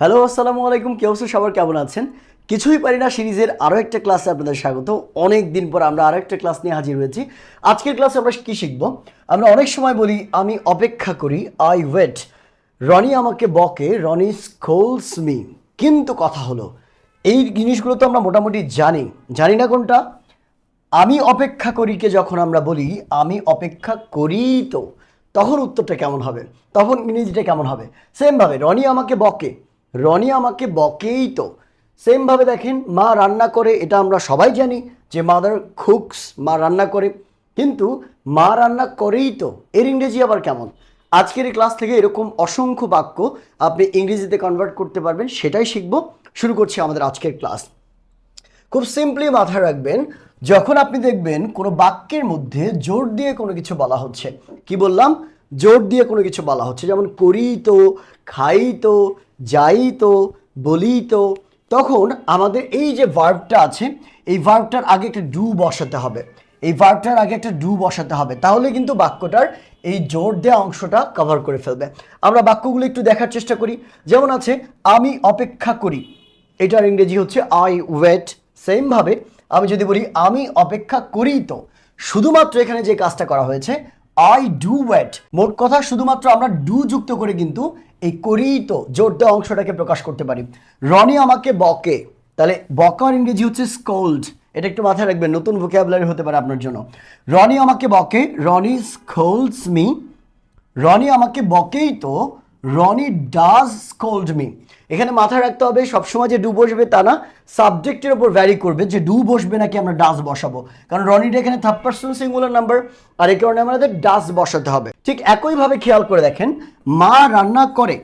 Hello আসসালামু আলাইকুম। কেউ সবার কেমন আছেন? কিছুই পারি না সিরিজের আরও একটা ক্লাসে আপনাদের স্বাগত। অনেক দিন পর আমরা আরও একটা ক্লাস নিয়ে হাজির হয়েছি। আজকের ক্লাসে আমরা কী শিখব? আমরা অনেক সময় বলি, আমি অপেক্ষা করি আই ওয়েট রনি আমাকে বকে, রনি স্কোলস মি কিন্তু কথা হলো, এই জিনিসগুলো তো আমরা মোটামুটি জানি। জানি না কোনটা? আমি অপেক্ষা করিকে যখন আমরা বলি, আমি অপেক্ষা করি তো, তখন উত্তরটা কেমন হবে? তখন ইংরেজিটা কেমন হবে? সেমভাবে রনি আমাকে বকে রনি আমাকে বকেই তো। সেমভাবে দেখেন, মা রান্না করে, এটা আমরা সবাই জানি যে মাদার কুকস মা রান্না করে। কিন্তু মা রান্না করেই তো। এর ইংরেজি আবার কেমন? আজকের এই ক্লাস থেকে এরকম অসংখ্য বাক্য আপনি ইংরেজিতে কনভার্ট করতে পারবেন, সেটাই শিখব। শুরু করছি আমাদের আজকের ক্লাস। খুব সিম্পলি মাথায় রাখবেন, যখন আপনি দেখবেন কোনো বাক্যের মধ্যে জোর দিয়ে কোনো কিছু বলা হচ্ছে, কি বললাম? জোর দিয়ে কোনো কিছু বলা হচ্ছে। যেমন করি তো খাই তো যাই তো বলি তো তখন আমাদের এই যে ভার্বটা আছে, এই ভার্বটার আগে একটা ডু বসাতে হবে। এই ভার্বটার আগে একটা ডু বসাতে হবে। তাহলে কিন্তু বাক্যটার এই জোর দেওয়া অংশটা কভার করে ফেলবে। আমরা বাক্যগুলো একটু দেখার চেষ্টা করি। যেমন আছে, আমি অপেক্ষা করি। এটার ইংরেজি হচ্ছে আই ওয়েট সেমভাবে আমি যদি বলি, আমি অপেক্ষা করি তো শুধুমাত্র এখানে যে কাজটা করা হয়েছে আই ডু ওয়েট মোট কথা শুধুমাত্র আমরা ডু যুক্ত করে কিন্তু এই করি তো জোর দেওয়া অংশটাকে প্রকাশ করতে পারি। রনি আমাকে বকে। তাহলে বকার ইংরেজি হচ্ছে স্কোল্ড এটা একটু মাথায় রাখবেন, নতুন ভোকাবুলারি হতে পারে আপনার জন্য। রনি আমাকে বকে, রনি স্কোলস মি রনি আমাকে বকেই তো রনি ডাজ স্কোল্ড মি। এখানে মাথায় রাখতে হবে, সবসময় যে ডু বসবে তা না, সাবজেক্টের ওপর ভ্যারি করবে যে ডু বসবে নাকি আমরা ডাজ বসাবো। কারণ রনিটা এখানে থার্ড পার্সন সিঙ্গুলার নাম্বার আর এই কারণে আমাদের ডাজ বসাতে হবে। ঠিক একইভাবে খেয়াল করে দেখেন, মা রান্না করে,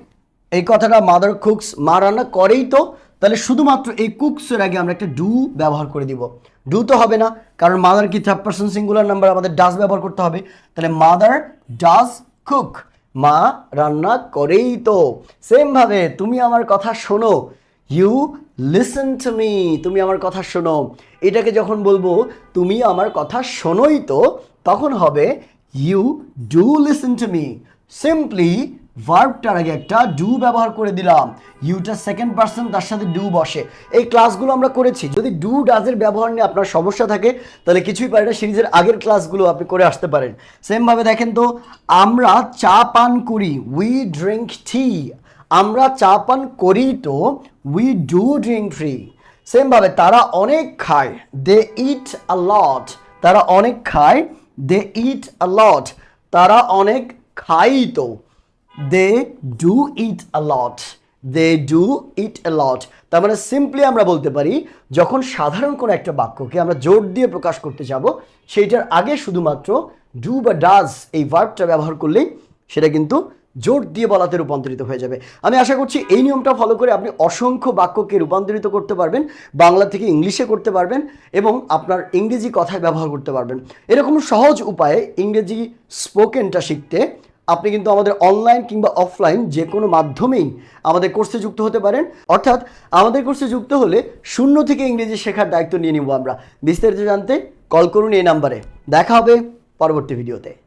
এই কথাটা মাদার কুকস মা রান্না করেই তো, তাহলে শুধুমাত্র এই কুকসের আগে আমরা একটা ডু ব্যবহার করে দিব। ডু তো হবে না, কারণ মাদার কি থার্ড পার্সন সিঙ্গুলার নাম্বার আমাদের ডাজ ব্যবহার করতে হবে, তাহলে মাদার ডাজ কুক মা রান্না করেই তো। সেমভাবে তুমি আমার কথা শোনো। ইউ লিসেন টু মি তুমি আমার কথা শোনো। এটাকে যখন বলব, তুমি আমার কথা শোনোই তো, তখন হবে you do listen to me simply ভার্বটার আগে একটা ডু ব্যবহার করে দিলাম। ইউটা সেকেন্ড পার্সন তার সাথে ডু বসে। এই ক্লাসগুলো আমরা করেছি। যদি ডু ডাজের ব্যবহার নিয়ে আপনার সমস্যা থাকে, তাহলে কিছুই পারে না। সিরিজের আগের ক্লাসগুলো আপনি করে আসতে পারেন। সেমভাবে দেখেন তো, আমরা চা পান করি উই ড্রিঙ্ক টি আমরা চা পান করি তো উই ডু ড্রিঙ্ক ফ্রি সেমভাবে তারা অনেক খায় দে ইট আ লট তারা অনেক খায় দে ইট আ লট তারা অনেক খাই তো। They do eat lot they do eat lot তার মানে সিম্পলি আমরা বলতে পারি, যখন সাধারণ কোনো একটা বাক্যকে আমরা জোর দিয়ে প্রকাশ করতে যাব, সেইটার আগে শুধুমাত্র ডু বা ডাজ এই ভার্বটা ব্যবহার করলেই সেটা কিন্তু জোর দিয়ে বলাতে রূপান্তরিত হয়ে যাবে। আমি আশা করছি এই নিয়মটা ফলো করে আপনি অসংখ্য বাক্যকে রূপান্তরিত করতে পারবেন, বাংলা থেকে ইংলিশে করতে পারবেন এবং আপনার ইংরেজি কথায় ব্যবহার করতে পারবেন। এরকম সহজ উপায়ে ইংরেজি স্পোকেনটা শিখতে আপনি কিন্তু আমাদের অনলাইন কিংবা অফলাইন যে কোনো মাধ্যমেই আমাদের কোর্সে যুক্ত হতে পারেন। অর্থাৎ আমাদের কোর্সে যুক্ত হলে শূন্য থেকে ইংরেজি শেখার দায়িত্ব নিয়ে নিব আমরা। বিস্তারিত জানতে কল করুন এই নাম্বারে দেখা হবে পরবর্তী ভিডিওতে